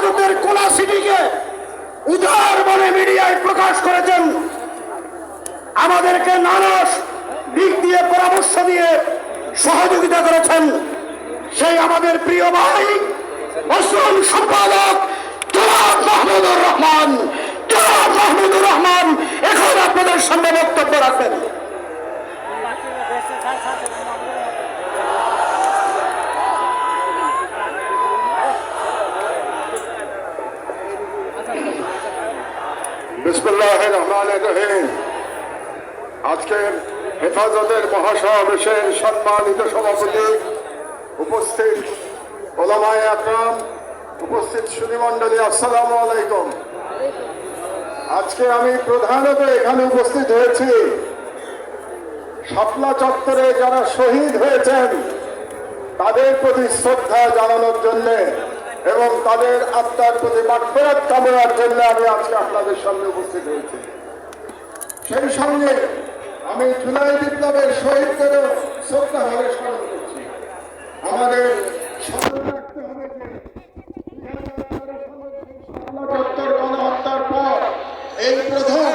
ভারতের কোলা সিটিকে উদার বলে মিডিয়ায় প্রকাশ করেছেন। আমাদেরকে নানা দিক দিয়ে পরামর্শ দিয়ে সহযোগিতা করেছেন সেই আমাদের প্রিয় ভাই মুসলিম সম্পাদক জনাব মাহমুদুর রহমান। জনাব রহমান এখন আপনাদের সামনে বক্তব্য রাখবেন বিসমুল্লাহ রহমান রহিম আজকের হেফাজতের মহাসমাবেশের সম্মানিত সভাপতি উপস্থিত ওলামায় আকরাম, উপস্থিত সুধীমণ্ডলী, আসসালামু আলাইকুম। আজকে আমি প্রধানত এখানে উপস্থিত হয়েছি। শাপলা চত্বরে যারা শহীদ হয়েছেন, তাদের প্রতি শ্রদ্ধা জানানোর জন্য এবং তাদের আত্মার প্রতি মাঠফেরত কামনার জন্য আমি আজকে আপনাদের সামনে উপস্থিত হয়েছি। সেই সঙ্গে আমি জুলাই বিপ্লবের শহীদদেরও শ্রদ্ধা ভাবে স্মরণ করছি। আমাদের গণহত্যার পর এই প্রধান